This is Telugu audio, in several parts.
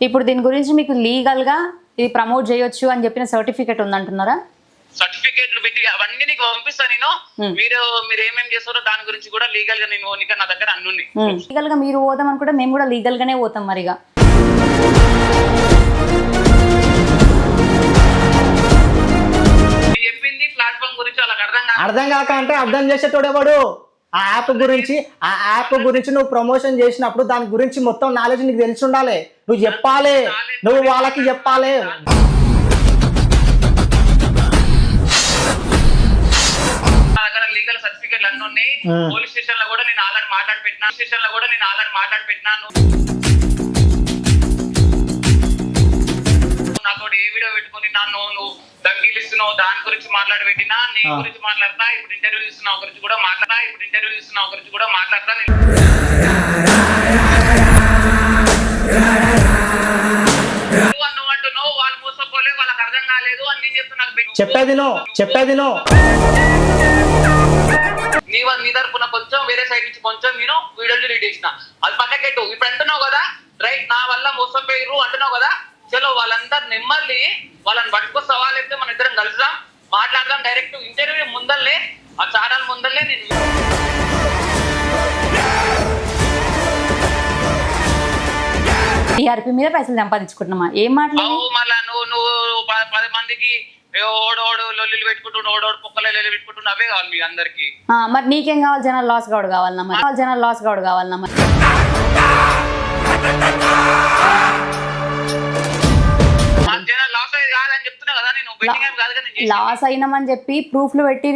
ఇప్పుడు దీని గురించి మీకు లీగల్గా ఇది ప్రమోట్ చేయొచ్చు అని చెప్పిన సర్టిఫికేట్ ఉందంటున్నారా? సర్టిఫికేట్లు పెట్టి అవన్నీ నీకు పంపిస్తాను నేను. మీరు మీరు ఏమేమి చేస్తారో దాని గురించి కూడా లీగల్గా నేను నా దగ్గర అన్ని ఉన్నాయి లీగల్గా మీరు పోదాం అనుకుంటే మేము కూడా లీగల్గానే పోతాం మరిగా. నేను చెప్పింది ప్లాట్ఫామ్ గురించి వాళ్ళకి అర్థం కాక అంటే అర్థం చేసేటోడు ఎవడు ఆ యాప్ గురించి ఆ యాప్ గురించి నువ్వు ప్రమోషన్ చేసినప్పుడు దాని గురించి మొత్తం నాలెడ్జ్ నీకు తెలిసి ఉండాలి. నువ్వు చెప్పాలి. నువ్వు వాళ్ళకి చెప్పాలి. లీగల్ సర్టిఫికేట్లు అన్ని ఉన్నాయి. పోలీస్ స్టేషన్లో కూడా నేను ఆల్రెడీ మాట్లాడి పెట్టినా స్టేషన్లో కూడా నేను ఆల్రెడీ మాట్లాడి పెట్టినాను. నాతో ఏ వీడియో పెట్టుకుని నన్ను నువ్వు దగ్గిలిస్తున్నావు దాని గురించి మాట్లాడి పెట్టినా నీ. గురించి మాట్లాడతా ఇప్పుడు ఇంటర్వ్యూ ఇస్తున్నావు గురించి కూడా మాట్లాడతా ఇప్పుడు ఇంటర్వ్యూ ఇస్తున్నావు గురించి కూడా మాట్లాడతా నేను నువ్వు అంటున్నావు వాళ్ళు మోసపోలే వాళ్ళకి అర్థం కాలేదు అని నేను చెప్తున్నా చెప్పేది చెప్పేది నీ. నీ తరపున కొంచెం వేరే సైడ్ నుంచి కొంచెం నేను వీడియోలు రీడ్ చేసిన. అది పక్కకెట్టు. ఇప్పుడు అంటున్నావు కదా రైట్ నా వల్ల మోసపోయారు అంటున్నావు కదా వాళ్ళని పట్టుకొస్తావా లేకపోతే మన ఇద్దరం కలుద్దాం. మాట్లాడదాం డైరెక్ట్ ఇంటర్వ్యూ ముందల్లే ఆ ఛానల్ ముందల్లే నేను టీఆర్పీ మీద పైసలు సంపాదించుకుంటున్నామా? ఏం మాట్లాడి అవు మళ్ళా నువ్వు నువ్వు ప- పది మందికి ఏ ఓడోడు లొల్లిలు పెట్టుకుంటుండు ఓడోడు కుక్కలు లొల్లి పెట్టుకుంటుండు అవే కావాలి మీ అందరికి. మరి నీకేం కావాలి? జనాలు లాస్ కావడు కావాలన్నా మరి. జనాలు లాస్ కావడు కావాలన్నా మరి. లాస్ అయినామని చెప్పి ప్రూఫ్లు పెట్టి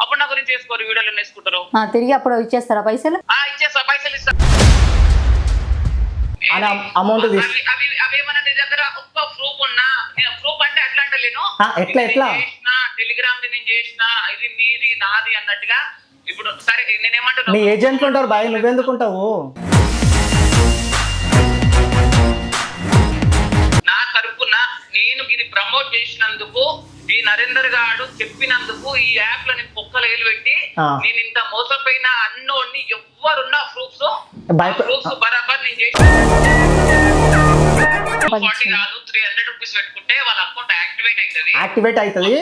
అప్పుడు నా గురించి చేసుకోరు వీడియోలు తిరిగి అప్పుడు ఇచ్చేస్తారా పైసలు? ఆ ఇచ్చేస్తా పైసలు ఇస్తా. అమౌంట్ ఎట్లా ఎట్లా, టెలిగ్రామ్ నేను చేసిన ఇది మీది నాది అన్నట్టుగా ఇప్పుడు సరే నీ నేనేమంటున్నా ఏజెంట్లు ఉంటారు బాయ్ నువ్వెందుకుంటావు? చేసినందుకు ఈ నరేందర్ గారు చెప్పినందుకు ఈ యాప్లో నేను కుక్కలు ఏలు పెట్టి. నేను ఇంత మోసపోయిన అన్నోడిని ఎవ్వరున్నా ప్రూఫ్స్ ప్రూఫ్స్ బరాబర్ నేను చేసి ఫార్టీ కాదు త్రీ హండ్రెడ్ రూపీస్ పెట్టుకుంటే వాళ్ళ అకౌంట్ యాక్టివేట్ అవుతుంది యాక్టివేట్ అవుతుంది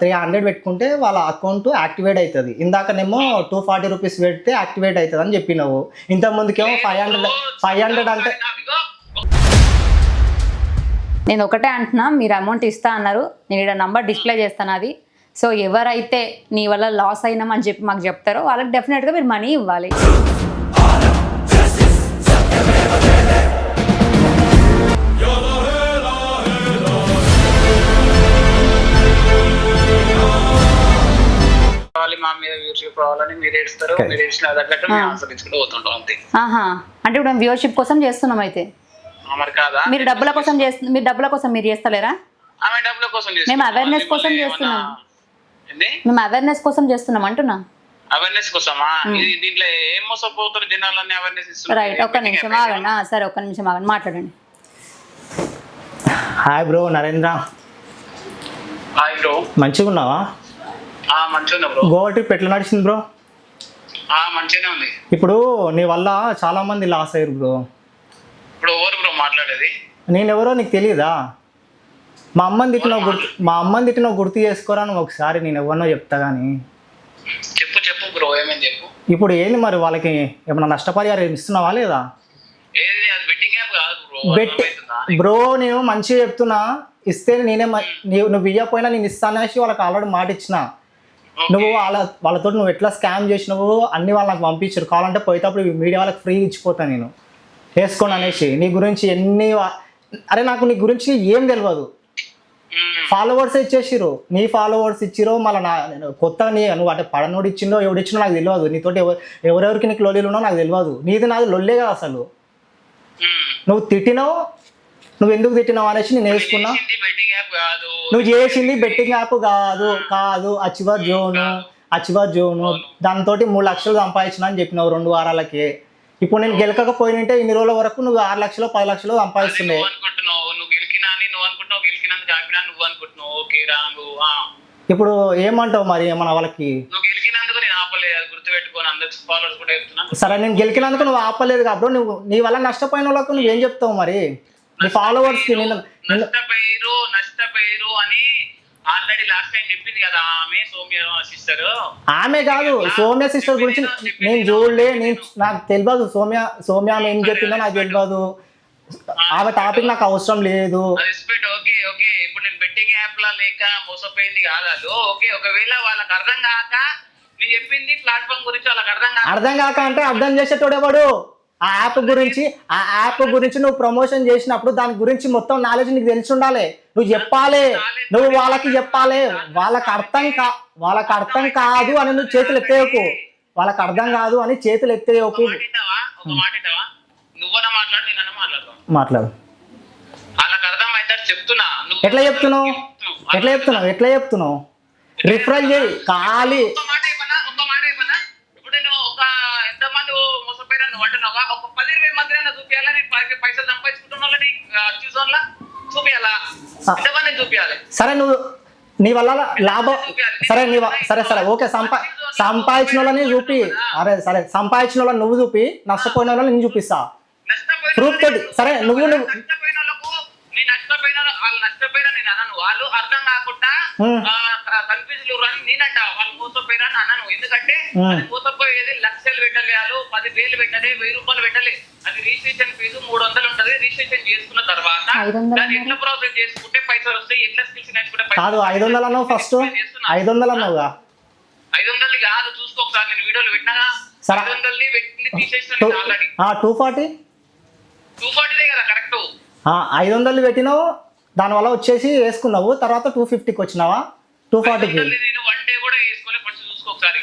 త్రీ హండ్రెడ్ పెట్టుకుంటే వాళ్ళ అకౌంట్ యాక్టివేట్ అవుతుంది ఇందాకనేమో టూ ఫార్టీ రూపీస్ పెడితే యాక్టివేట్ అవుతుంది అని చెప్పినావు. ఇంత ముందుకేమో ఫైవ్ హండ్రెడ్ ఫైవ్ హండ్రెడ్ అంటే నేను ఒకటే అంటున్నా మీరు అమౌంట్ ఇస్తా అన్నారు. నేను ఇక్కడ నంబర్ డిస్ప్లే చేస్తాను అది. సో ఎవరైతే నీ వల్ల లాస్ అయినామని చెప్పి మాకు చెప్తారో వాళ్ళకి డెఫినెట్గా మీరు మనీ ఇవ్వాలి. కావాలి మా మీద వ్యూషిప్ రావాలని మీరు ఏడుస్తారు. మీరు ఏడ్చిన తగ్గట్టు మేము ఆస్వాదించుకుంటూ పోతుంటాం అంతే. ఆహా. అంటే ఇప్పుడు మేము వ్యూవర్షిప్ కోసం చేస్తున్నాం అయితే. మరి కాదా? మీరు డబ్బుల కోసం చేస్తు మీరు డబ్బుల కోసం మీరు చేస్తలేరా? ఆమె డబ్బుల కోసం మేము awareness కోసం చేస్తున్నాం. మేము అవేర్నెస్ కోసం చేస్తున్నాం అంటున్నా. అవేర్నెస్ కోసమా? ఇది దీంట్లో ఏం మోసపోతారు జనాలన్నీ అవేర్నెస్ రైట్ ఒక్క నిమిషం ఆగండి. సరే ఒక్క నిమిషం ఆగండి. మాట్లాడండి. Hi bro Narendra. Hi bro మంచిగా ఉన్నావా? ఆ మంచిగా బ్రో గోవా ట్రిప్ ఎట్లా నడిచింది బ్రో ఆ మంచిగానే ఉంది. ఇప్పుడు నీ వల్ల చాలా మంది లాస్ అయ్యారు బ్రో ఇప్పుడు ఓవర్ బ్రో మాట్లాడేది? నేను ఎవరో నీకు తెలియదా మా అమ్మని తిట్టిన గుర్తు మా అమ్మని తిట్టిన గుర్తు చేసుకోరా నువ్వు ఒకసారి నేను ఎవరినో చెప్తా కానీ చెప్పు చెప్పు బ్రో ఏమేమి చెప్పు. ఇప్పుడు ఏంది మరి వాళ్ళకి ఏమైనా నష్టపరిహారం ఇస్తున్నావా లేదా? ఏది అది బెట్టింగ్ యాప్ కాదు బ్రో బెట్? బ్రో నేను మంచిగా చెప్తున్నా ఇస్తే నేనే మ- నీవు నువ్వు ఇయ్యకపోయినా నేను ఇస్తానేసి వాళ్ళకి ఆల్రెడీ మాట ఇచ్చిన. నువ్వు వాళ్ళ వాళ్ళతో నువ్వు ఎట్లా స్కామ్ చేసినావు అన్ని వాళ్ళు నాకు పంపించారు. కావాలంటే పోయేటప్పుడు మీడియా వాళ్ళకి ఫ్రీ ఇచ్చిపోతా నేను. వేసుకోండి అనేసి. నీ గురించి ఎన్ని అరే నాకు నీ గురించి ఏం తెలియదు. ఫాలోవర్స్ ఇచ్చేసిరు నీ ఫాలోవర్స్ ఇచ్చిరో మళ్ళీ నా నేను కొత్తగా నీ నువ్వు అంటే పడనోడు ఇచ్చిండో ఎవడు ఇచ్చిండో నాకు తెలియదు నీతోటి ఎవరు ఎవరెవరికి నీకు లొల్లీలు ఉన్నో నాకు తెలియదు నీది నాది లొల్లే కదా అసలు. నువ్వు తిట్టినావు నువ్వు ఎందుకు తిట్టినావు అనేసి నేను వేసుకున్నా. నువ్వు చేసింది బెట్టింగ్ యాప్ కాదు కాదు అచివర్ జోను అచివర్ జోను. దాంతో మూడు లక్షలు సంపాదించిన అని చెప్పినావు రెండు వారాలకి. ఇప్పుడు నేను గెలకకపోయినంటే ఇన్ని రోజుల వరకు నువ్వు ఆరు లక్షలు పది లక్షలు సంపాదిస్తుండే. నువ్వు అనుకుంటున్నావు. నువ్వు గెలికినా అని నువ్వు అనుకుంటున్నావు నువ్వు అనుకుంటున్నావు. Okay wrong. ఇప్పుడు ఏమంటావు మరి మన వాళ్ళకి? నువ్వు గెలికినందుకు నేను ఆపలేదు. అది గుర్తుపెట్టుకొని అందరికి ఫాలోవర్స్ కూడా చెప్తున్నా. సరే నేను గెలికినందుకు నువ్వు ఆపలేదు కాబట్టి నువ్వు నీ వల్ల నష్టపోయిన వాళ్ళకు నువ్వేం చెప్తావు మరి? నీ నేను నిన్ను నష్టపోయారు నష్టపోయారు అని ఆల్రెడీ లాస్ట్ టైం చెప్పింది కదా ఆమె సౌమ్య సిస్టర్ ఆమె కాదు సౌమ్య సిస్టర్ గురించి నేను చూడలే నేను నాకు తెలియదు సౌమ్య సౌమ్య ఆమె ఏం చెప్పిందో నాకు తెలియదు. ఆమె టాపిక్ నాకు అవసరం లేదు. రెస్పెక్ట్ ఓకే ఓకే ఇప్పుడు నేను బెట్టింగ్ యాప్ లా లేక మోసపోయింది కాదు ఓకే ఒకవేళ వాళ్ళకి అర్థం కాక నేను చెప్పింది ప్లాట్ఫామ్ గురించి వాళ్ళకి అర్థం కాక అర్థం కాక అంటే అర్థం చేసేటోడెవడు ఆ యాప్ గురించి ఆ యాప్ గురించి నువ్వు ప్రమోషన్ చేసినప్పుడు దాని గురించి మొత్తం నాలెడ్జ్ నీకు తెలిసి ఉండాలి. నువ్వు చెప్పాలి. నువ్వు వాళ్ళకి చెప్పాలి. వాళ్ళకి అర్థం కా వాళ్ళకి అర్థం కాదు అని నువ్వు చేతులు ఎత్తేయకు. వాళ్ళకి అర్థం కాదు అని చేతులు ఎత్తేయకు. మాట్లాడు ఎట్లా చెప్తున్నావు? ఎట్లా చెప్తున్నావు? ఎట్లా చెప్తున్నావు? రిఫరల్ చేయి. ఖాళీ ఒక మాట అయిపోయినా ఒక మాట అయిపోయినా ఇప్పుడు నేను ఒక ఎంత మంది మోసపోయినా నువ్వు అంటున్నావా ఒక పది ఇరవై నేను పైసలు సంపాదించుకుంటున్న వాళ్ళని చూపించాలా చూపించాలి సరే నువ్వు నీ వల్ల లాభం సరే నీ సరే సరే ఓకే సంపా సంపాదించిన వాళ్ళని చూపి. అరే సరే సంపాదించిన వాళ్ళని నువ్వు చూపి. నష్టపోయిన వాళ్ళని నేను చూపిస్తా. Proof తోటి. సరే, నువ్వు- నువ్వు- వాళ్ళు నష్టపోయిన నేను అన్నాను వాళ్ళు అర్థం కాకుండా Hmm. కన్ఫ్యూజ్ అని నేనంట. వాళ్ళు మోసపోయినా అని అన్నాను ఎందుకంటే మోసపోయేది లక్షలు పెట్టలే వాళ్ళు పది వేలు పెట్టలే వెయ్యి రూపాయలు పెట్టలే. అది రిజిస్ట్రేషన్ ఫీజు మూడు వందలు ఉంటది రిజిస్ట్రేషన్ చేసుకున్న తర్వాత ఐదు వందలు దాన్ని ఎట్లా ప్రాసెస్ చేసుకుంటే పైసలు వస్తాయి ఎట్లా స్కిల్స్ నేర్చుకుంటే కాదు ఐదు వందలు అన్నావు ఫస్ట్. ఐదు వందలు అన్నావుగా ఐదు వందలు కాదు చూసుకో ఒకసారి నేను వీడియోలు పెట్టినా. ఐదు వందలు వ్యక్తిని టూ తీసేసిన ఆల్రెడీ టూ ఫార్టీ టూ ఫార్టీదే కదా కరెక్ట్. ఐదు వందలు పెట్టినావు దానివల్ల వచ్చేసి వేసుకున్నావు తర్వాత టూ ఫిఫ్టీకి వచ్చినావా? టూ ఫార్టీకి నేను వన్ డే కూడా వేసుకొని ఫస్ట్ చూసుకో ఒకసారి.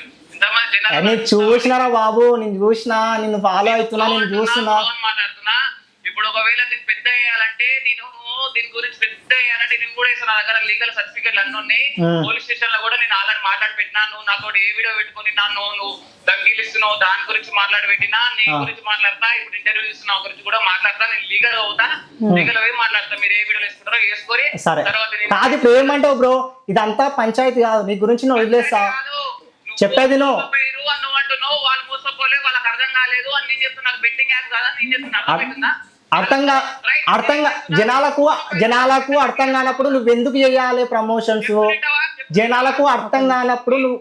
నేను చూసినారా బాబు? నేను చూసినా నిన్ను ఫాలో అవుతున్నా నేను చూస్తున్నా మాట్లాడుతున్నా. ఇప్పుడు ఒకవేళ నేను పెద్ద వేయాలంటే నేను దీని గురించి పెద్ద వేయాలంటే నేను కూడా వేసాను నా దగ్గర లీగల్ సర్టిఫికెట్లు అన్ని ఉన్నాయి. పోలీస్ స్టేషన్లో కూడా నేను ఆల్రెడీ మాట్లాడి పెట్టినా నువ్వు నాతో ఏ వీడియో పెట్టుకొని నన్ను నువ్వు దంగిలిస్తున్నావు దాని గురించి మాట్లాడి పెట్టినా నీ. గురించి మాట్లాడతా ఇప్పుడు ఇంటర్వ్యూ ఇస్తున్నావు గురించి కూడా మాట్లాడతా నేను లీగల్ అవుతా. లీగల్ అవి మాట్లాడతా. మీరు ఏ వీడియోలు వేసుకుంటారో వేసుకొని తర్వాత కాదు ఇప్పుడు ఏమంటావు బ్రో ఇదంతా పంచాయతీ కాదు. నీ గురించి నువ్వు వదిలేస్తా. చెప్పేది అర్థంగా అర్థంగా జనాలకు జనాలకు అర్థం కానప్పుడు నువ్వు ఎందుకు చేయాలి ప్రమోషన్స్ జనాలకు అర్థం కానప్పుడు నువ్వు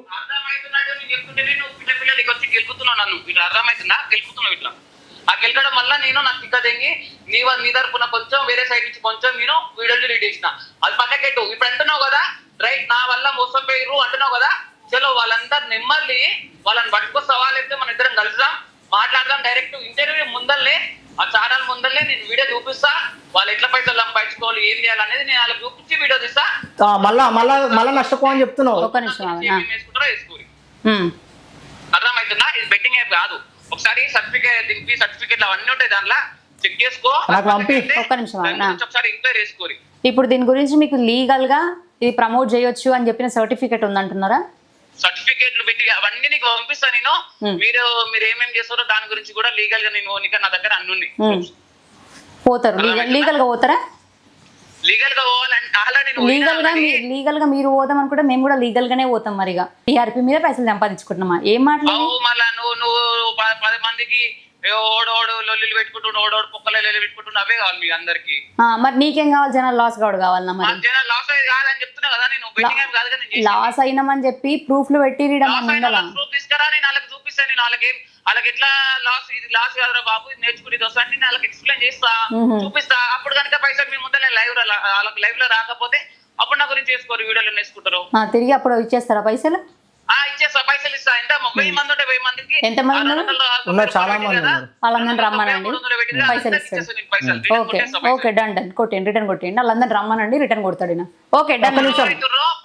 ఆ గెలకడం వల్ల నేను నాకు తిక్క తెంగి నీ నీ తరపున కొంచెం వేరే సైడ్ నుంచి కొంచెం నేను వీడియోలు రిలీజ్ చేసిన. అది పక్కకెట్టు. ఇప్పుడు అంటున్నావు కదా రైట్ నా వల్ల మోసపోయారు అంటున్నావు కదా చలో వాళ్ళందరు నెమ్మర్లి వాళ్ళని పట్టుకొస్తావా లేకపోతే మన ఇద్దరం కలుద్దాం మాట్లాడదాం డైరెక్ట్ ఇంటర్వ్యూ ముందల్లే ఆ ఛానల్ ముందల్లే నేను వీడియో చూపిస్తా వాళ్ళు ఎట్లా పైసలు సంపాదించుకోవాలి ఏం చేయాలనేది నేను వాళ్ళకి చూపించి వీడియో తీస్తా. ఆ, మళ్ళా మళ్ళా మళ్ళా నష్టపో అని చెప్తున్నావు నిమిషం. అర్థమవుతుందా? ఇది బెట్టింగ్ యాప్ కాదు. ఒకసారి సర్టిఫికేట్ దింపి సర్టిఫికేట్ అవన్నీ ఉంటాయి దాంట్లో. చెక్ చేసుకో. ఒక్క నిమిషం ఒకసారి ఎంక్వైరీ చేసుకోరి. ఇప్పుడు దీని గురించి మీకు లీగల్గా ఇది ప్రమోట్ చేయొచ్చు అని చెప్పిన సర్టిఫికేట్ ఉందంటున్నారా? సర్టిఫికేట్లు పెట్టి అవన్నీ నీకు పంపిస్తా నేను. Hmm. మీరు మీరు ఏమేం చేస్తారో దాని గురించి కూడా లీగల్గా నేను నీకు నా దగ్గర అన్ని ఉన్నాయి. ఉమ్. పోతారు. లీగల్గా పోతారా? లీగల్గా పోవాలంటే లీగల్గా లీగల్గా మీరు పోదాం అనుకుంటే మేము కూడా లీగల్ గానే పోతాం మరిగా. టీఆర్పీ మీద పైసలు సంపాదించుకుంటున్నామా? ఏం మాట్లాడి మళ్ళా నువ్వు నువ్వు పది మందికి ఓడోడు లొల్లిలు పెట్టుకుంటుండు ఓడోడు పొక్కల లొల్లి పెట్టుకుంటుండు అవే కావాలి మీ అందరికి. మరి నీకేం కావాలి? జనాలు లాస్ కావడం కావాలన్నా మరి? జనాలు లాస్ అయ్యేది కాదని చెప్తున్నా కదా నేను. బెట్టింగ్ కాదు కదా నేను చేసేది. లాస్ అయినామని చెప్పి ప్రూఫ్లు పెట్టి మా ముందల. ప్రూఫ్ తీసుకురా నేను వాళ్ళకి చూపిస్తాను నేను వాళ్ళకి వాళ్ళకి ఎట్లా లాస్ ఇది లాస్ కాదురా బాబు ఇది నేర్చుకుని ఇది వస్తా అని నేను వాళ్ళకి ఎక్స్ప్లెయిన్ చేస్తా. చూపిస్తా. అప్పుడు కనుక పైసలు మీ ముందు లైవ్ వాళ్ళకి లైవ్లో రాకపోతే అప్పుడు నా గురించి చేసుకోరు వీడియోలు నేర్చుకుంటారు? ఆ, తిరిగి అప్పుడు ఇచ్చేస్తారా పైసలు? ఇచ్చేస్తా పైసలు ఇస్తా. ఎంత? వెయ్యి మంది ఉంటే వెయ్యి మందికి ఉన్నారు? చాలా మంది. వాళ్ళందరిని రమ్మనండి. పైసలు. ఇస్తాడు. Return okay. Okay done done. కొట్టండి రిటర్న్ కొట్టండి వాళ్ళందరిని రమ్మనండి రిటర్న్ కొడతాడు. ఓకే డన్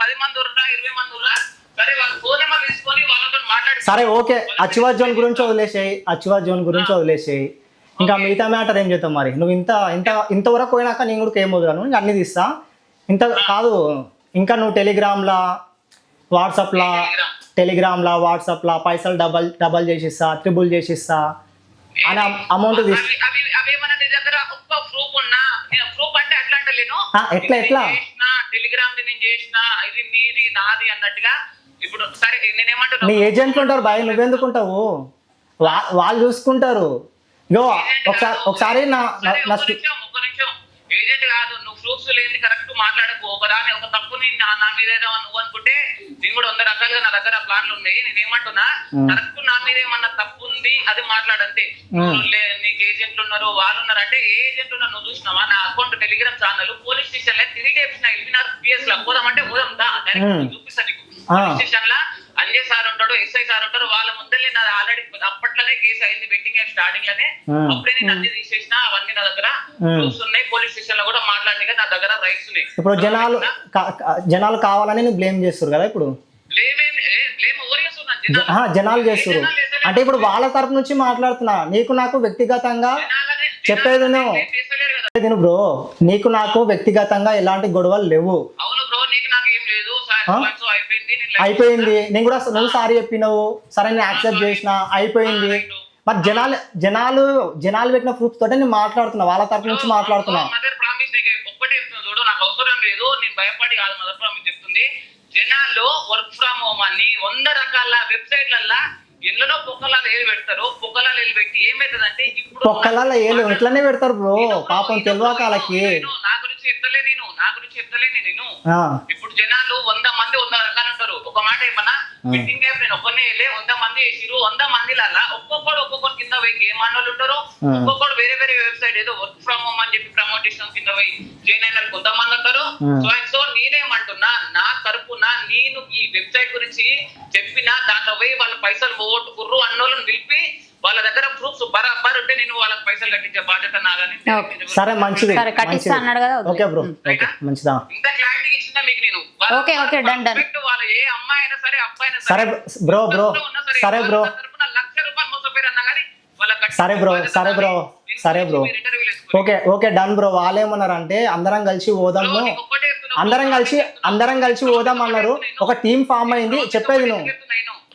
పది మంది ఉర్రా ఇరవై మంది ఉర్రా సరే వాళ్ళ ఫోన్ నెంబర్ తీసుకొని వాళ్ళతో మాట్లాడి సరే ఓకే. అచ్చువా జోన్ గురించి వదిలేసేయి. అచ్చువా జోన్ గురించి వదిలేసేయి. ఇంకా మిగతా మ్యాటర్ ఏం చేస్తావు మరి? నువ్వు ఇంత ఇంత ఇంతవరకు పోయినాక నేను కూడా ఏం వదలను? అన్ని తీస్తా. ఇంత కాదు ఇంకా నువ్వు టెలిగ్రామ్లా వాట్సాప్లా టెలిగ్రామ్లా వాట్సాప్లా పైసలు డబల్ డబల్ చేసిస్తా ట్రిబుల్ చేసిస్తా. అని అమౌంట్ ఎట్లా ఎట్లా, టెలిగ్రామ్ నేను చేసిన ఇది నీది నాది అన్నట్టుగా ఇప్పుడు సరే నేనేమంటున్నా నీ ఏజెంట్లు ఉంటారు భయ నువ్వెందుకుంటావు? వా వాళ్ళు చూసుకుంటారు. ఇగో ఒకసారి ఒకసారి నా నా- ఏజెంట్ కాదు. నువ్వు ప్రూఫ్స్ లేని కరెక్ట్ మాట్లాడకు. ఒకదాని ఒక తప్పుని నా నా మీద నువ్వు అనుకుంటే నేను కూడా వంద రకాలుగా నా దగ్గర ప్లాన్లు ఉన్నాయి. నేను ఏమంటున్నా. కరెక్ట్ నా మీద ఏమన్నా తప్పు ఉంది అది మాట్లాడంతే. నీకు ఏజెంట్లు ఉన్నారు వాళ్ళు ఉన్నారు అంటే ఏ ఏజెంట్ ఉన్నా నువ్వు చూసినావా? నా అకౌంట్ టెలిగ్రామ్ ఛానల్ పోలీస్ స్టేషన్లో తిరిగి చెప్పిన ఎల్బినార్ పిఎస్లో. పోదామంటే పోదాం దా. డైరెక్ట్ చూపిస్తాను నీకు. పోలీస్ స్టేషన్లో అంజయ్ సార్ ఉంటాడు ఎస్ఐ సార్ ఉంటారు వాళ్ళ ముందరే నాది ఆల్రెడీ అప్పట్లోనే కేసు అయింది బెట్టింగ్ స్టార్టింగ్లోనే. అప్పుడే నేను అన్ని తీసేసిన అవన్నీ నా దగ్గర. ప్రూఫ్స్ ఉన్నాయి పోలీస్ స్టేషన్లో కూడా మాట్లాడిన నా దగ్గర రైట్స్ ఉన్నాయి ఇప్పుడు జనాలు జనాలు కావాలని నేను బ్లేమ్ చేస్తారు కదా ఇప్పుడు జనాలు? చేస్తారు. అంటే ఇప్పుడు వాళ్ళ తరపు నుంచి మాట్లాడుతున్నా నీకు నాకు వ్యక్తిగతంగా చెప్పేది నువ్వు. బ్రో నీకు నాకు వ్యక్తిగతంగా ఎలాంటి గొడవలు లేవు అవును బ్రో నీకు నాకు ఏం లేదు సార్ ఆ? సో అయిపోయింది నేను కూడా నువ్వు సారీ చెప్పినావు. సరే నేను యాక్సెప్ట్ చేసిన. అయిపోయింది. మరి జనాలు జనాలు జనాలు పెట్టిన ప్రూఫ్ తోటే నేను మాట్లాడుతున్నా. వాళ్ళ తరపు నుంచి మాట్లాడుతున్నా. లేదు. నేను భయపడి కాదు మదర్ ప్రామిస్ చెప్తుంది. జనాల్లో వర్క్ ఫ్రమ్ హోమ్ అని వంద రకాల వెబ్సైట్లల్లా ఎన్నో పొక్కలాలు ఏలు పెడతారు. పొక్కలాలు ఏలు పెట్టి ఏమైతుందంటే ఇప్పుడు పొక్కలలో ఏలు ఇట్లనే పెడతారు బ్రో. పాపం తెలియక వాళ్ళకి. నా గురించి చెప్తలే నేను. నా గురించి చెప్తలే నేను. ఇప్పుడు జనాలు వంద మంది వంద రకాలు ఉంటారు. ఒక మాట ఏమన్నా? బిట్టింగ్ యాప్ నేను ఒక్కనే వెళ్ళే వంద మంది వేసిరు వంద మంది లల్లా ఒక్కొక్కడు ఒక్కొక్కరు కింద పోయి గేమ్ ఆడినోళ్ళు ఉంటారు. ఒక్కొక్కడు వేరే వేరే వెబ్సైట్ ఏదో వర్క్ ఫ్రమ్ హోమ్ అని చెప్పి ప్రమోట్ చేసిన కింద పోయి జాయిన్ అయిన కొంతమంది ఉంటారు. సో అండ్ సో నేనేమంటున్నా నా తరపున నేను ఈ వెబ్సైట్ గురించి చెప్పిన దాంట్లో పోయి వాళ్ళ పైసలు పోగొట్టుకుర్రు అన్నోళ్ళని నిలిపి వాళ్ళ దగ్గర ప్రూఫ్స్ బరాబర్ ఉంటే నేను వాళ్ళకి పైసలు కట్టించే బాధ్యత నాదని. సరే మంచిది సరే, కట్టిస్తా మంచిది అన్నాడు కదా. ఓకే బ్రో ఓకే మంచిదా ఇంత క్లారిటీ ఇచ్చిన మీకు నేను వాళ్ళ- ఓకే, ఓకే, done. perfect వాళ్ళ ఏ అమ్మాయి అయినా సరే అబ్బాయి అయినా సరే బ్రో బ్రో సరే బ్రో లక్ష రూపాయలు మోసపోయారు అన్నా కానీ సరే బ్రో సరే బ్రో. సరే bro. Okay okay done bro. వాళ్ళు ఏమన్నారు అంటే అందరం కలిసి పోదాము. అందరం కలిసి అందరం కలిసి పోదాం అన్నారు. ఒక టీం ఫామ్ అయింది. చెప్పేది నువ్వు.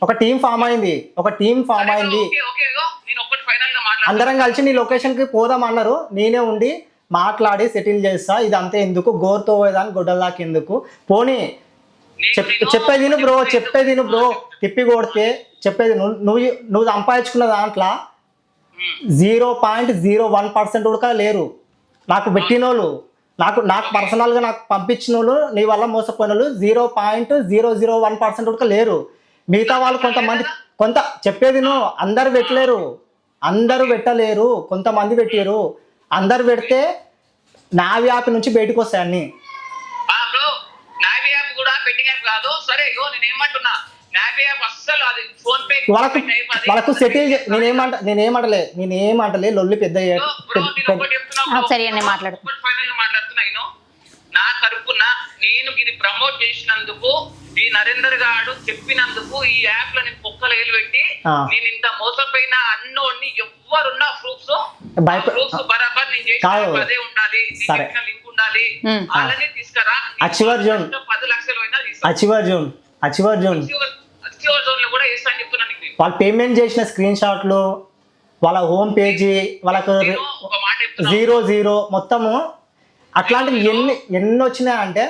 ఒక టీం ఫామ్ అయింది. ఒక టీం ఫామ్ అయింది. అందరం కలిసి నీ లొకేషన్కి పోదాం అన్నారు. నేనే ఉండి మాట్లాడి సెటిల్ చేస్తా. ఇది అంతే ఎందుకు? గోరుతో పోయేదాన్ని గొడ్డలాకి ఎందుకు పోనీ. చెప్పేది బ్రో చెప్పేది బ్రో. తిప్పి కొడితే చెప్పేది నువ్వు నువ్వు నువ్వు సంపాదించుకున్న దాంట్లో. Zero point zero one percent కూడా లేరు. నాకు పెట్టిన వాళ్ళు నాకు నాకు పర్సనల్గా నాకు పంపించిన వాళ్ళు నీ వల్ల మోసపోయిన వాళ్ళు zero point zero zero one percent కూడా లేరు. మిగతా వాళ్ళు కొంతమంది కొంత చెప్పేది నువ్వు అందరు పెట్టలేరు. అందరూ పెట్టలేరు. కొంతమంది పెట్టారు. అందరు పెడితే నా యాప్ నుంచి బయటకు వస్తాయి కూడా కాదు. సరే ఇగో నేను ఏమంటున్నా నావీ యాప్ అస్సలు అది ఫోన్ పే వాళ్ళకు వాళ్ళకు సెటిల్ నేనేమంట నేనేమంటలే నేనేమంటలే లొల్లి పెద్ద. సరే అండి, మాట్లాడు. ఒకటి ఫైనల్గా మాట్లాడుతున్నా నేను నా తరపున నేను ఇది ప్రమోట్ చేసినందుకు ఈ నరేందర్ గారు చెప్పినందుకు ఈ యాప్లో నేను కుక్కలు పెట్టి. నేను ఇంత మోసపోయిన అన్నోడిని ఎవ్వరున్నా ప్రూఫ్స్ ప్రూఫ్స్ బరాబర్ నేను చేసిన అదే ఉండాలి లింక్ ఉండాలి. వాళ్ళని తీసుకురా అచ్చివర్జున్. పది లక్షలు అయినా తీసుకో అచివర్జున్ వాళ్ళు పేమెంట్ చేసిన స్క్రీన్ షాట్లు వాళ్ళ హోమ్ పేజీ వాళ్ళకు జీరో జీరో మొత్తము అట్లాంటివి ఎన్ని ఎన్ని వచ్చినాయంటే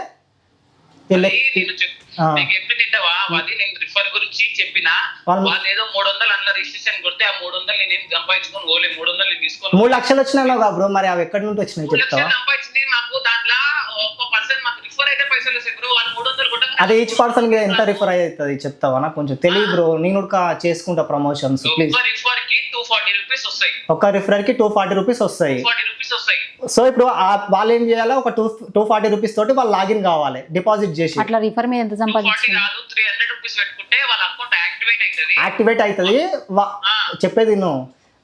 చెప్పింది ఏంటవా అది నేను రిఫర్ గురించి చెప్పిన. వాళ్ళు- ఏదో మూడు వందలు అన్న రిజిస్ట్రేషన్ కొడితే ఆ మూడు వందలు నేను ఏం సంపాదించుకొని పోలే మూడు వందలు నేను తీసుకొని మూడు లక్షలు వచ్చినాయి కదా బ్రో మరి అవి ఎక్కడి నుండి వచ్చినాయి మూడు చెప్తావా? లక్షలు సంపాదించింది మాకు దాంట్లో ఒక పర్సన్ మాకు రిఫర్ అయితే పైసలు వస్తాయి బ్రో వాళ్ళు మూడు వందలు కొట్ట అదే ఈచ్ పర్సన్ ఎంత రిఫర్ అవుతుంది చెప్తావా? నాకు కొంచెం తెలియదు బ్రో నేను కూడా చేసుకుంటా ప్రమోషన్స్ ప్లీజ్ ఒక రిఫర్కి టూ ఫార్టీ రూపీస్ వస్తాయి. ఒక రిఫరర్కి టూ ఫార్టీ రూపీస్ వస్తాయి. సో ఇప్పుడు ఆ- వాళ్ళు ఏం చేయాలి ఒక టూ టూ ఫార్టీ రూపీస్ తోటి వాళ్ళు లాగిన్ కావాలి డిపాజిట్ చేసి. అట్లా రిఫర్ మీద ఎంత యాక్టివేట్ అవుతుంది యాక్టివేట్ అవుతుంది వా- చెప్పేది నువ్వు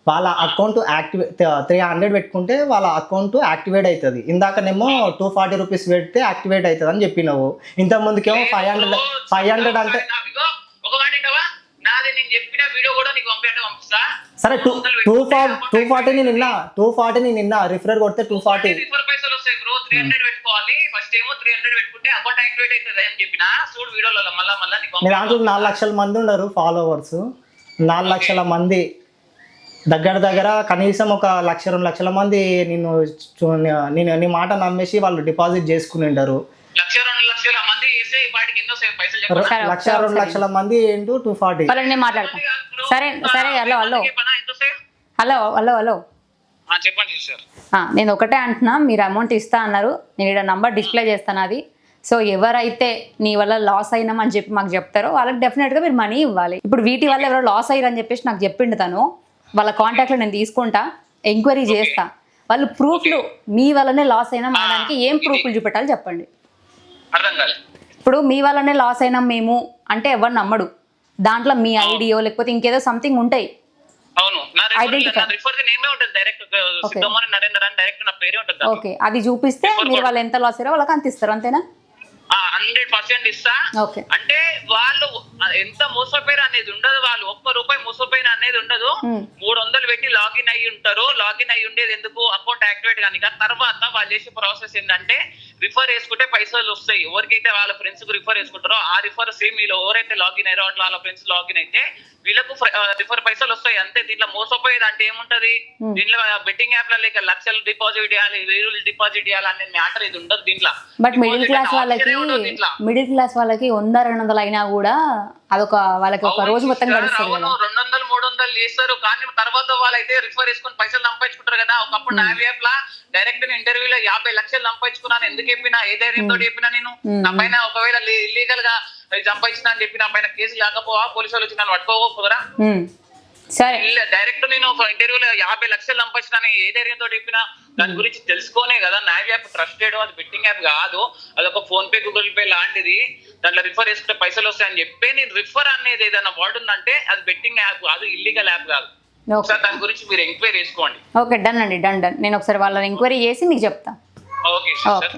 వాళ్ళ అకౌంట్ యాక్టివేట్ త్రీ హండ్రెడ్ పెట్టుకుంటే వాళ్ళ అకౌంట్ యాక్టివేట్ అవుతుంది ఇందాకనేమో టూ ఫార్టీ రూపీస్ పెడితే యాక్టివేట్ అవుతుంది అని చెప్పినావు. ఇంత ముందుకేమో ఫైవ్ హండ్రెడ్ ఫైవ్ హండ్రెడ్ అంటే నాది నేను చెప్పిన వీడియో కూడా నీకు పంపిస్తా. సరే టూ టూ ఫార్టీ టూ నిన్న టూ నిన్న రిఫరర్ కొడితే టూ ఫార్టీ రిఫర్ పైసలు వస్తాయి బ్రో త్రీ హండ్రెడ్ పెట్టుకోవాలి. ఫస్ట్ ఏమో త్రీ హండ్రెడ్ పెట్టుకుంటే అకౌంట్ యాక్టివేట్ అవుతుంది అని చెప్పిన? చూడు వీడియోలో మళ్ళా మళ్ళా నీకు మీ దాంట్లో నాలుగు లక్షల మంది ఉన్నారు ఫాలోవర్స్ నాలుగు లక్షల మంది. దగ్గర దగ్గర కనీసం ఒక లక్ష రెండు లక్షల మంది నిన్ను నేను నీ మాట నమ్మేసి వాళ్ళు డిపాజిట్ చేసుకుని ఉంటారు లక్ష రెండు లక్షల మంది ఎన్నో పైసలు లక్ష రెండు లక్షల మంది ఏంటో టూ ఫార్టీ. నేను మాట్లాడతాను సరే సరే hello hello. Hello hello hello. చెప్పండి సార్. నేను ఒకటే అంటున్నా మీరు అమౌంట్ ఇస్తా అన్నారు. నేను ఇక్కడ నంబర్ డిస్ప్లే చేస్తాను అది. సో ఎవరైతే నీ వల్ల లాస్ అయినామని చెప్పి మాకు చెప్తారో వాళ్ళకి డెఫినెట్గా మీరు మనీ ఇవ్వాలి. ఇప్పుడు వీటి వల్ల ఎవరో లాస్ అయ్యారని చెప్పేసి నాకు చెప్పిండు తను. వాళ్ళ కాంటాక్ట్లో నేను తీసుకుంటా ఎంక్వైరీ చేస్తా. వాళ్ళు ప్రూఫ్లు మీ వల్లనే లాస్ అయినా అనడానికి ఏం ప్రూఫ్లు చూపెట్టాలి చెప్పండి. అర్థం కాలేదు ఇప్పుడు మీ వల్లనే లాస్ అయినాం మేము అంటే ఎవరు నమ్మడు. దాంట్లో మీ ఐడియో లేకపోతే ఇంకేదో సంథింగ్ ఉంటాయి. ఓకే అది చూపిస్తే మీరు వాళ్ళు ఎంత లాస్ అయ్యారో వాళ్ళకి అంత ఇస్తారు అంతేనా? హండ్రెడ్ పర్సెంట్ ఇస్తా. అంటే వాళ్ళు ఎంత మోసపోయారు అనేది ఉండదు. వాళ్ళు ఒక్క రూపాయి మోసపోయిన అనేది ఉండదు. మూడు వందలు పెట్టి లాగిన్ అయ్యి ఉంటారు. లాగిన్ అయ్యి ఉండేది ఎందుకు? అకౌంట్ యాక్టివేట్ కానీ తర్వాత వాళ్ళు చేసే ప్రాసెస్ ఏంటంటే రిఫర్ వేసుకుంటే పైసలు వస్తాయి. ఎవరికైతే వాళ్ళ ఫ్రెండ్స్కు రిఫర్ వేసుకుంటారో ఆ రిఫర్ సేమ్ వీళ్ళు ఎవరైతే లాగిన్ అయ్యారో అట్లా వాళ్ళ ఫ్రెండ్స్ లాగిన్ అయితే వీళ్ళకు రిఫర్ పైసలు వస్తాయి. అంతే. దీంట్లో మోసపోయేది అంటే ఏముంటది. దీంట్లో బెట్టింగ్ యాప్లో లేక లక్షలు డిపాజిట్ చేయాలి వేలు డిపాజిట్ చేయాలి అనే మ్యాటర్ ఇది ఉండదు దీంట్లో. బట్ మిడిల్ Deposit క్లాస్ అనే వాళ్ళకి మిడిల్ క్లాస్ వాళ్ళకి వంద రెండు వందలు అయినా కూడా అదొక వాళ్ళకి ఒక రోజు మొత్తం గడుస్తుంది రెండు వందలు మూడు వందలు చేస్తారు. కానీ తర్వాత వాళ్ళైతే రిఫర్ చేసుకుని పైసలు సంపాదించుకుంటారు కదా. ఒకప్పుడు నా యాప్ లా డైరెక్ట్ ఇంటర్వ్యూలో యాభై లక్షలు సంపాదించుకున్నాను. ఎందుకు చెప్పినా? ఏ ధైర్యంతో చెప్పినా నేను? Hmm. నా పైన ఒకవేళ ఇల్లీగల్గా సంపాదించిన అని చెప్పి నా పైన కేసు లేకపోవా? పోలీసు వాళ్ళు వచ్చి నన్ను పట్టుకోకపోదురా ఉమ్. సరే. డైరెక్ట్ నేను ఇంటర్వ్యూలో యాభై లక్షలు సంపాదించిన ఏ ధైర్యంతో చెప్పినా దాని గురించి తెలుసుకోనే కదా. నా యాప్ ట్రస్టెడ్ అది బెట్టింగ్ యాప్ కాదు. అది ఒక ఫోన్ పే గూగుల్ పే లాంటిది. దాంట్లో రిఫర్ చేసుకుంటే పైసలు వస్తాయని చెప్పి నేను రిఫర్ అనేది ఏదైనా వర్డ్ ఉందంటే అది బెట్టింగ్ యాప్ అది ఇల్లీగల్ యాప్ కాదు. ఒకసారి దాని గురించి మీరు ఎంక్వైరీ చేసుకోండి. ఓకే డన్ అండి డన్ డన్ నేను ఒకసారి వాళ్ళని ఎంక్వైరీ చేసి మీకు చెప్తా. Okay sir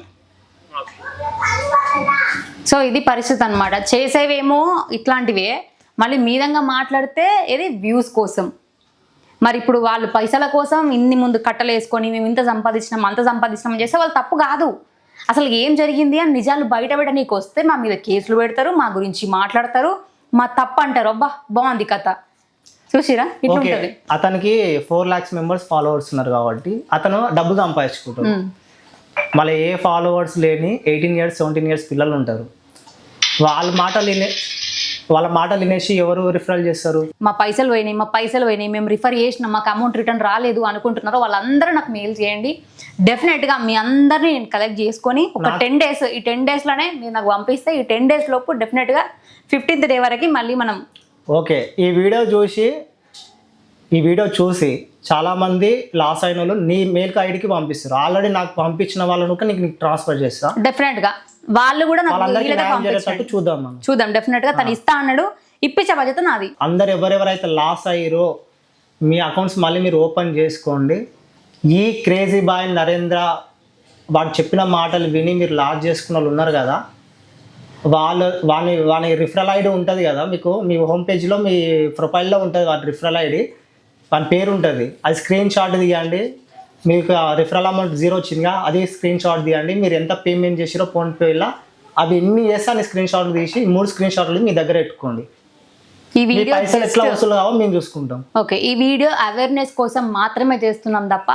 okay. సో ఇది పరిస్థితి అనమాట చేసేవేమో ఇట్లాంటివే. మళ్ళీ మీదంగా మాట్లాడితే ఇది వ్యూస్ కోసం. మరి ఇప్పుడు వాళ్ళు పైసల కోసం ఇన్ని ముందు కట్టలు వేసుకొని మేము ఇంత సంపాదించినాం అంత సంపాదించినాం చేస్తే వాళ్ళు తప్పు కాదు. అసలు ఏం జరిగింది అని నిజాలు బయట పెట్టనీకి వస్తే మా మీద కేసులు పెడతారు మా గురించి మాట్లాడతారు. మా తప్పు అంటారు. అబ్బా బాగుంది కథ. చూసిరా? అతనికి ఫోర్ లాక్స్ మెంబర్స్ ఫాలోవర్స్ ఉన్నారు కాబట్టి అతను డబ్బు సంపాదించుకుంటాడు. ఉమ్. మళ్ళీ ఏ ఫాలోవర్స్ లేని ఎయిటీన్ ఇయర్స్ సెవెంటీన్ ఇయర్స్ పిల్లలు ఉంటారు. వాళ్ళ మాటలు వాళ్ళ మాటలు వినేసి ఎవరు రిఫరల్ చేస్తారు? మా పైసలు పోయినాయి మా పైసలు పోయినాయి. మేము రిఫర్ చేసినాం మాకు అమౌంట్ రిటర్న్ రాలేదు అనుకుంటున్నారో వాళ్ళందరూ నాకు మెయిల్ చేయండి. డెఫినెట్గా మీ అందరినీ నేను కలెక్ట్ చేసుకొని ఒక టెన్ డేస్ ఈ టెన్ డేస్లోనే మీరు నాకు పంపిస్తే ఈ టెన్ డేస్ లోపు డెఫినెట్గా ఫిఫ్టీన్త్ డే వరకు మళ్ళీ మనం ఓకే ఈ వీడియో చూసి ఈ వీడియో చూసి చాలామంది లాస్ అయిన వాళ్ళు నీ మెయిల్ ఐడికి పంపిస్తారు. ఆల్రెడీ నాకు పంపించిన వాళ్ళను కూడా నీకు ట్రాన్స్ఫర్ చేస్తా. డెఫినెట్గా వాళ్ళు కూడా నాకు చూద్దాం చూద్దాం డెఫినెట్గా తను ఇస్తా అన్నాడు ఇప్పించే బాధ్యత నాది. అందరు ఎవరెవరైతే లాస్ అయ్యారో మీ అకౌంట్స్ మళ్ళీ మీరు ఓపెన్ చేసుకోండి. ఈ క్రేజీ బాయ్ నరేంద్ర వాడు చెప్పిన మాటలు విని మీరు లాస్ చేసుకున్న వాళ్ళు ఉన్నారు కదా వాళ్ళు వాని వాని రిఫరల్ ఐడి ఉంటుంది కదా మీకు మీ హోమ్ పేజ్లో మీ ప్రొఫైల్లో ఉంటుంది వాటి రిఫరల్ ఐడి వాని పేరు ఉంటుంది అది స్క్రీన్ షాట్ తీయండి. మీకు రిఫరల్ అమౌంట్ జీరో వచ్చిందిగా అది స్క్రీన్ షాట్ తీయండి. మీరు ఎంత పేమెంట్ చేసిరో ఫోన్పేలో అవి ఎన్ని చేస్తే అన్ని స్క్రీన్ షాట్లు తీసి మూడు స్క్రీన్ షాట్లు మీ దగ్గర పెట్టుకోండి. ఈ వీడియో పైసలు ఎట్లా వసూలు కావో మేము చూసుకుంటాం. ఓకే ఈ వీడియో అవేర్నెస్ కోసం మాత్రమే చేస్తున్నాం తప్ప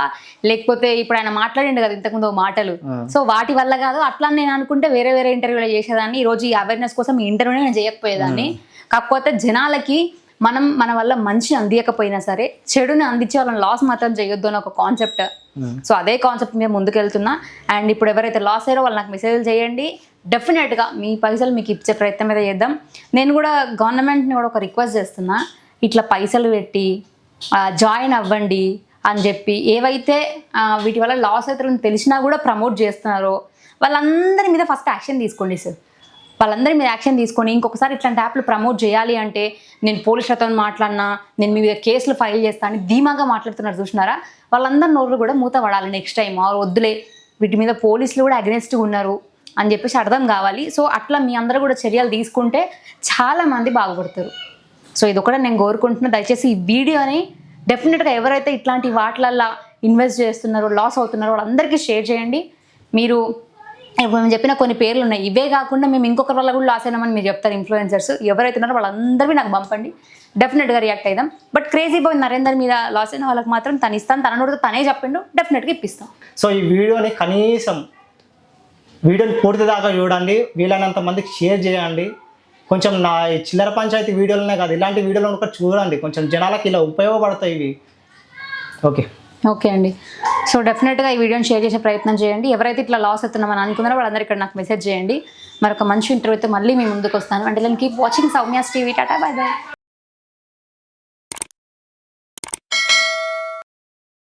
లేకపోతే ఇప్పుడు ఆయన మాట్లాడిండు కదా ఇంతకుముందు మాటలు. సో వాటి వల్ల కాదు అట్లా నేను అనుకుంటే వేరే వేరే ఇంటర్వ్యూలో చేసేదాన్ని. ఈ రోజు ఈ అవేర్నెస్ కోసం ఈ ఇంటర్వ్యూనే నేను చేయకపోయేదాన్ని. కాకపోతే జనాలకి మనం మన వల్ల మంచి అందియకపోయినా సరే చెడుని అందించే వాళ్ళని లాస్ మాత్రం చేయొద్దు అని ఒక కాన్సెప్ట్ సో అదే కాన్సెప్ట్ మీద ముందుకెళ్తున్నా. అండ్ ఇప్పుడు ఎవరైతే లాస్ అయ్యారో వాళ్ళు నాకు మెసేజ్ చేయండి. డెఫినెట్గా మీ పైసలు మీకు ఇచ్చే ప్రయత్నం మీద చేద్దాం. నేను కూడా గవర్నమెంట్ని కూడా ఒక రిక్వెస్ట్ చేస్తున్నా. ఇట్లా పైసలు పెట్టి జాయిన్ అవ్వండి అని చెప్పి. ఏవైతే వీటి వల్ల లాస్ అవుతారని తెలిసినా కూడా ప్రమోట్ చేస్తున్నారో వాళ్ళందరి మీద ఫస్ట్ యాక్షన్ తీసుకోండి సార్ వాళ్ళందరి మీద యాక్షన్ తీసుకొని ఇంకొకసారి ఇట్లాంటి యాప్లు ప్రమోట్ చేయాలి అంటే నేను పోలీసులతో మాట్లాడినా నేను మీ మీద కేసులు ఫైల్ చేస్తా అని ధీమాగా మాట్లాడుతున్నారు చూసినారా? వాళ్ళందరి నోరు కూడా మూత పడాలి నెక్స్ట్ టైం ఆరు వద్దులే వీటి మీద పోలీసులు కూడా అగ్నెస్ట్గా ఉన్నారు అని చెప్పేసి అర్థం కావాలి. సో అట్లా మీ అందరూ కూడా చర్యలు తీసుకుంటే చాలామంది బాగుపడతారు. సో ఇది ఒకటే నేను కోరుకుంటున్నా. దయచేసి ఈ వీడియోని డెఫినెట్గా ఎవరైతే ఇట్లాంటి వాటిలల్లో ఇన్వెస్ట్ చేస్తున్నారో లాస్ అవుతున్నారో వాళ్ళందరికీ షేర్ చేయండి. మీరు ఇప్పుడు మేము చెప్పిన కొన్ని పేర్లు ఉన్నాయి. ఇవే కాకుండా మేము ఇంకొకరి వల్ల కూడా లాస్ అయినామని మీరు చెప్తారు ఇన్ఫ్లుయెన్సర్స్ ఎవరైతే ఉన్నారో వాళ్ళందరినీ నాకు పంపండి. డెఫినెట్గా రియాక్ట్ అయిదాం. బట్ క్రేజీ బాయ్ నరేందర్ మీద లాస్ అయిన వాళ్ళకి మాత్రం తను ఇస్తాను తన నోటితో తనే చెప్పిండు. డెఫినెట్గా ఇప్పిస్తాం. సో ఈ వీడియోని కనీసం వీడియోని పూర్తి దాకా చూడండి. వీలైనంత మందికి షేర్ చేయండి. కొంచెం నా చిల్లర పంచాయతీ వీడియోలనే కాదు ఇలాంటి వీడియోలు కూడా చూడండి. కొంచెం జనాలకి ఇలా ఉపయోగపడతాయి ఇవి. ఓకే ఓకే అండి. సో డెఫినెట్గా ఈ వీడియోని షేర్ చేసే ప్రయత్నం చేయండి. ఎవరైతే ఇట్లా లాస్ అవుతున్నామని అనుకున్నారో వాళ్ళందరూ ఇక్కడ నాకు మెసేజ్ చేయండి. మరొక మంచి ఇంటర్వ్యూతో మళ్ళీ మీ ముందుకు వస్తాను. అంటే keep watching Soumya's TV tata bye bye